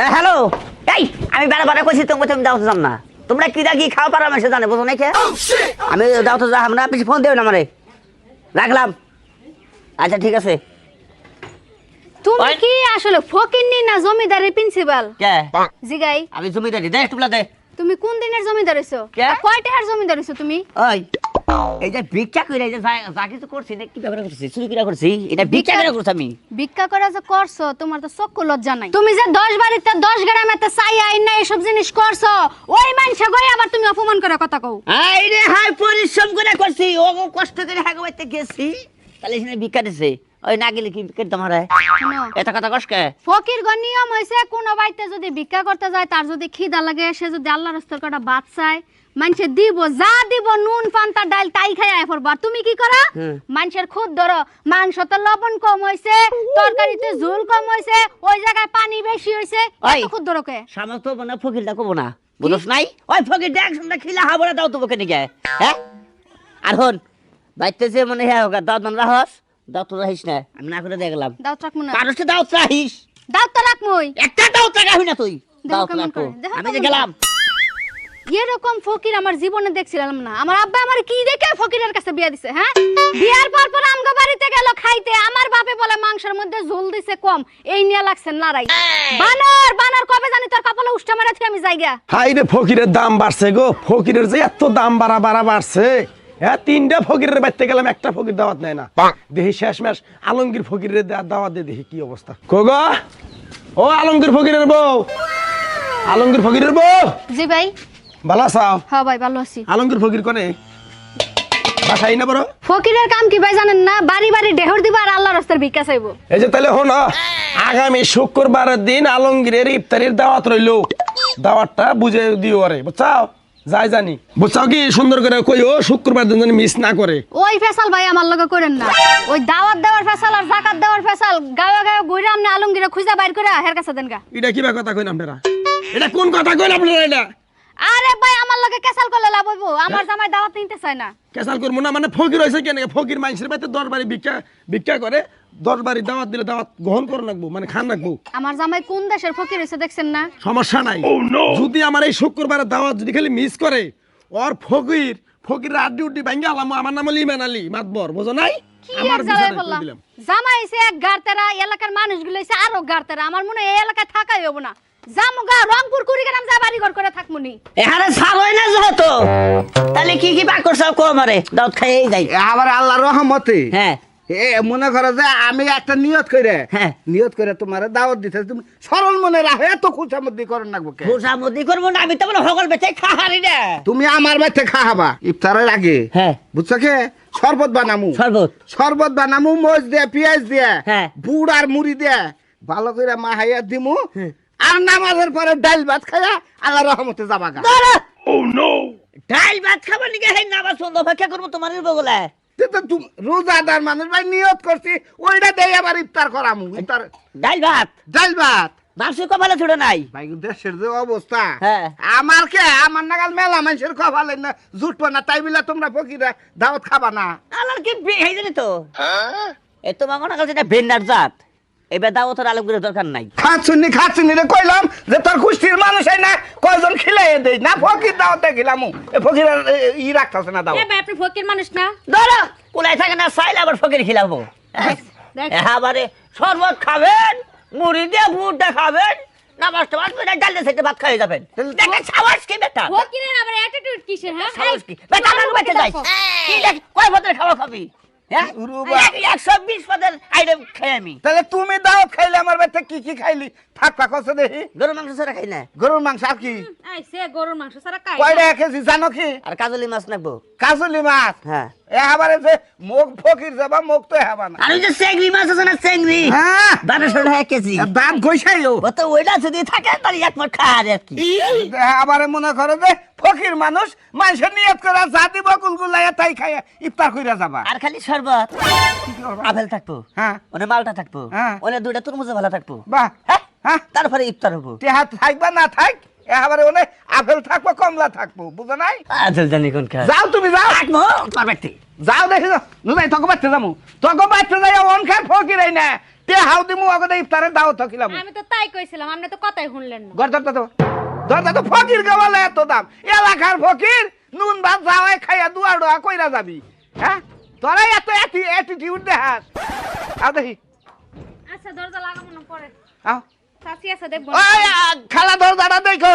হ্যাঁ হ্যালো। এই আমি বেড়া বেড়া করছি তুমি তুমি দাও তো যাম না। তোমরা কি দা কি খাওয়া পারো আমার সে জানে বুঝো নাকি আমি দাও তো যা না বেশি ফোন দেবে না আমারে। রাখলাম। আচ্ছা ঠিক আছে। তুমি কি আসলে ফকিন্নি না জমিদারের প্রিন্সিপাল? কে? জিগাই। আমি জমিদারি দে টুপলা দে। তুমি কোন দিনের জমিদার হইছো? কয় টাকার জমিদার হইছো তুমি? ওই। এই যে ভিক্ষা করে এই যে যা- যা কিছু করছি না কি ব্যাপারে করছি? চুরি করে করছি? এটা ভিক্ষা করে করছি আমি? ভিক্ষা করে যে করছ তোমার তো চক্ষু লজ্জা নাই। তুমি যে দশ বাড়িতে দশ গ্রামেতে চাই আইন না এসব জিনিস করছ ওই মানুষে গই আবার তুমি অপমান করে কথা কও। আই রে হাই পরিশ্রম করে করছি। ও কষ্ট করে হাগো গেছি। তাহলে এখানে ভিক্ষা দিছে। ওই না গেলে কি ভিক্ষা দিতাম হারে শোনো, এত কথা কষ্টকে ফকির গণ নিয়ম হয়েছে কোন বাড়িতে যদি ভিক্ষা করতে যায় তার যদি খিদা লাগে সে যদি আল্লাহ রাস্তার কটা ভাত চায় মানুষে দিব যা দিব নুন পান্তা ডাল তাই খাই আয় পড়বা তুমি কি করা? মানুষের খুদ ধরো। মাংস তো লবণ কম হয়েছে তরকারিতে ঝোল কম হয়েছে ওই জায়গায় পানি বেশি হয়েছে ওই। খুদ ধরো কে? সামর্থ্য মানে ফকিরটা কবো না। বুঝছ নাই? ওই ফকির দেখ শুনটা খিলা হাবড়া দাও তো বকে নিকে হ্যাঁ? আর হন বাইতে যে মনে হ্যাঁ হোক দাও দন রাহস দাও তো রাহিস না। আমি না করে দেখলাম দাও রাখব না। মানুষকে দাও রাহিস দাও তো রাখমই। একটা দাও টাকা হই না তুই। দাও রাখো। আমি যে গেলাম। এরকম ফকির আমার জীবনে দেখছিলাম না। আমার আব্বা আমার কি দেখে ফকিরের কাছে বিয়া দিছে হ্যাঁ? বিয়ার পর পর আমগো বাড়িতে গেল খাইতে আমার বাপে বলে মাংসের মধ্যে ঝোল দিছে কম এই নিয়ে লাগছে লড়াই বানর বানর কবে জানি তোর কপালে উষ্টা মারা থেকে আমি যাইগা হাই রে ফকিরের দাম বাড়ছে গো। ফকিরের যে এত দাম বাড়া বাড়া বাড়ছে। হ্যাঁ তিনটা ফকিরের বাড়তে গেলাম একটা ফকির দাওয়াত নেয় না। দেখি শেষ মাস আলমগীর ফকিরের দাওয়াত দিয়ে দেখি কি অবস্থা। কোগো? ও আলমগীর ফকিরের বউ। আলমগীর ফকিরের বউ। জি ভাই। ভালো আসাও হ্যাঁ ভাই ভালো আছি। আলমগীর ফকির কনে? বাসাই না বড়? ফকিরের কাম কি ভাই জানেন না? বাড়ি বাড়ি ডেহর দিবা আর আল্লাহ রাস্তার ভিক্ষা চাইব। এই যে তাহলে হন আগামী শুক্রবারের দিন আলমগীরের ইফতারির দাওয়াত রইল। দাওয়াতটা বুঝে দিও আরে বুঝছাও? যাই জানি। বুঝছাও কি? সুন্দর করে কইও শুক্রবার দিন যেন মিস না করে। ওই ফেসাল ভাই আমার লগে করেন না। ওই দাওয়াত দেওয়ার ফেসাল আর জাকাত দেওয়ার ফেসাল গায়ে গায়ে ঘুরে আমনে আলমগীরে খুঁজা বাইর করে হের কাছে দেন গা। এটা কিবা কথা কইন আপনারা? এটা কোন কথা কইন আপনারা এটা? আরে ভাই আমার লগে কেসাল করলে লাভ হইব? আমার জামাই দাওয়াত নিতে চায় না। কেসাল করব না মানে ফকির হয়েছে কেন? ফকির মানুষের বাড়িতে দরবারি ভিক্ষা ভিক্ষা করে দরবারি দাওয়াত দিলে দাওয়াত গ্রহণ করে রাখব মানে খান রাখব। আমার জামাই কোন দেশের ফকির হইছে দেখছেন না? সমস্যা নাই। যদি আমার এই শুক্রবারের দাওয়াত যদি খালি মিস করে ওর ফকির ফকির আড্ডি উড্ডি ভাঙ্গে আলাম আমার নাম হলো ইমান আলী মাতবর বোঝো নাই? আমার জামাই হইছে এক গারতেরা এলাকার মানুষগুলো হইছে আরও গারতেরা আমার মনে হয় এই এলাকায় থাকাই হব না। জামুগা রংপুর কুড়িগ্রাম যা বাড়ি ঘর করে থাকমুনি এখানে সার হয় না যেহেতু। তাহলে কি কি পাক করছ কো মারে দাওত খাইয়েই যাই। আবার আল্লাহর রহমতে। হ্যাঁ। এ মনে করো যে আমি একটা নিয়ত করে হ্যাঁ। নিয়ত করে তোমার দাওয়াত দিতে তুমি সরল মনে রাখো এত খুশামদি করেন না কে খুশামদি করব না আমি তো বলে সকল বেঁচে খাহারি না। তুমি আমার বাড়িতে খাওয়াবা ইফতারের আগে। হ্যাঁ। বুঝছ কে? শরবত বানামু। শরবত। শরবত বানামু মরিচ দিয়ে পেঁয়াজ দিয়ে হ্যাঁ। বুড় আর মুড়ি দিয়ে ভালো করে মাহাইয়া দিমু। আর নামাজের পরে ডাল ভাত খাইয়া আল্লাহ রহমতে যাবা গা। ডাল ভাত খাবার নিকে? হেই না আবার সন্ধ্যা অপেক্ষা করব তোমার বগলে। তে তো তুম- রোজাদার মানুষ ভাই নিয়ত করছি ওইটা দেই আবার ইফতার করামু। ইফতার ডাল ভাত? ডাল ভাত। মাংস কপালে ছোট নাই। ভাই দেশের যে অবস্থা। হ্যাঁ। আমার কে? আমার নাগাল মেলা মানুষের কপালে না জুটবো না তাই বলে তোমরা ফকিরা দাওয়াত খাবা না। আলার কি হেই জানি তো? এ তো মামা কাছে এটা ভেন্ডার জাত। এবার দাও তোর আলম করে দরকার নাই। খাচ্ছুনি খাচ্ছুনি রে কইলাম যে তোর কুষ্টির মানুষ এই না কয়জন খিলাই দেই? না ফকির দাওয়াতে খিলামু এ ফকির ই রাখতাছে না দাও ভাই আপনি ফকির মানুষ না? ধরো কুলাই থাকে না চাইলে আবার ফকির খিলাবো। দেখ। এবারে শরবত খাবেন মুড়ি দিয়ে ভুট্টা খাবেন নামাজ টামাজ করে ডাল সেটা ভাত খাই যাবেন। দেখেন সাহস কি বেটা? ফকিরের আবার অ্যাটিটিউড কিসের হ্যাঁ? সাহস কি? বেটা আমার বেঁচে যাই। কয় পদের খাওয়া খাবি? হ্যাঁ? উরুবা। এক- একশো বিশ খাই আমি। তাহলে তুমি দাও খাইলে আমার বাড়িতে কি কি খাইলি? থাক থাক আছে দেখি গরু মাংস ছাড়া খাই না। গরুর মাংস আর কি? আইছে গরুর মাংস সারা কয়টা কেজি? জানো কি? আর কাজলি মাছ নেব কাজলি মাছ? হ্যাঁ। এবারে যে মুখ ফকির যাবা মুখ তো হেবা না। আর যে চেংড়ি মাছ আছে না চেংড়ি? হ্যাঁ। বারোশো টাকা কেজি। দাম কইসাইও তো ওইটা যদি থাকে তাহলে এক মাস খাওয়ার আর কি। আবার মনে করো যে ফকির মানুষ মানুষের নিয়ত করে যা দিব গুলগুলাইয়া তাই খাইয়া ইফতার কইরা যাবা। আর খালি শরবত আপেল থাকব হ্যাঁ। ওনে মালটা থাকব হ্যাঁ। ওনে দুইটা তরমুজে ভালো থাকব। বাহ। হ্যাঁ? হ্যাঁ। তারপরে ইফতার হব। থাকবা না থাক এবারে ওনে আপেল থাকব কমলা থাকব বুঝো নাই? আজল জানি কোন খা যাও তুমি যাও। থাকব বাড়িতে। যাও দেখি নুনাই তোকে বাচ্চা যাব তোকে বাচ্চা যাই অন খাই ফকিরাই না। তে হাউ দিমু আগতে ইফতারে দাও থাকিলাম আমি তো তাই কইছিলাম আপনি তো কথাই শুনলেন না। গরদারটা তো দরজা তো ফকির গাওয়ালে এত দাম। এলাকার ফকির নুন ভাত যাওয়াই খাইয়া দুয়া ডোয়া কইরা যাবি। হ্যাঁ? তোরা এত অ্যাটিটিউড দেখাস। আও দেখি। আচ্ছা দরজা লাগাবো না পরে। আও। খালা দরজাটা দেখো।